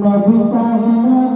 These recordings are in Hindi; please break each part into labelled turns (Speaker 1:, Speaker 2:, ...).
Speaker 1: Nabi sahih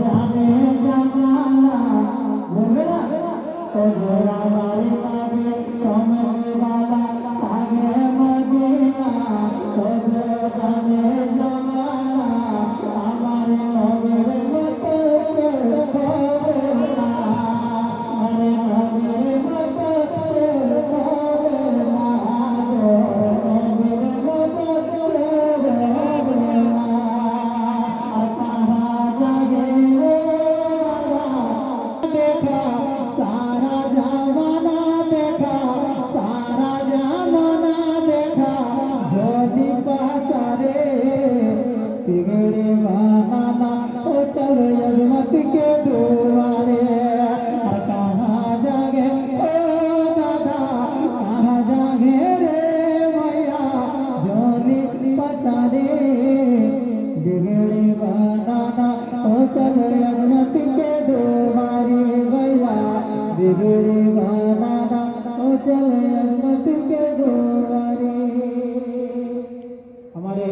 Speaker 1: জানে জানা বলবে না? তবে আমার নামে चले अजमत के दो मारे भैया बिगड़े बाबा, ओ चले अजमत के दो हमारे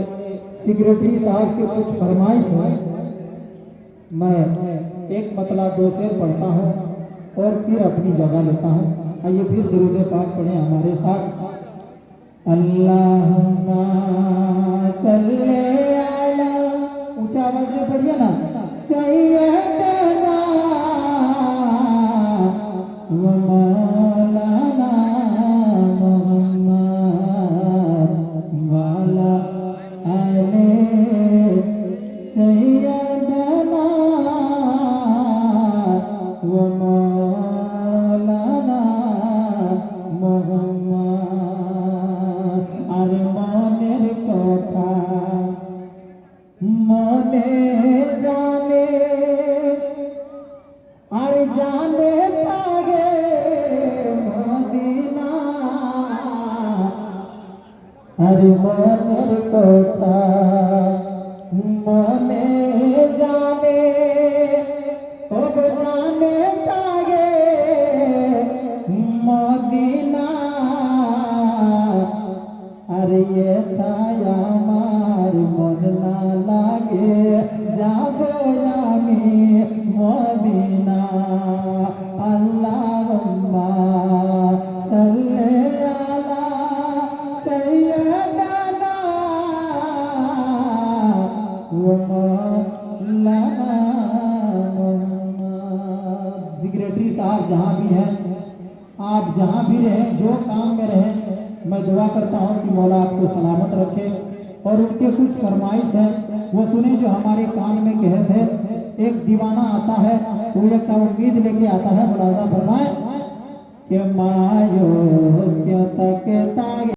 Speaker 1: सिक्योरिटी साहब की कुछ फरमाइश है। मैं एक मतला दो शेर पढ़ता हूँ और फिर अपनी जगह लेता हूँ। आइए फिर दरूद पाक पढ़े हमारे साथ। अल्लाह ऊँचा आवाज़ में पढ़िए ना। Wow. আর মনের কথা মনে জানে ও জানে তা आदमी है। आप जहाँ भी रहें, जो काम में रहें, मैं दुआ करता हूँ कि मौला आपको सलामत रखे। और उनके कुछ फरमाइश है, वो सुने जो हमारे कान में कहे थे एक दीवाना आता है, वो एक उम्मीद लेके आता है, मुलाजा फरमाए, के मायो क्यों तक तागे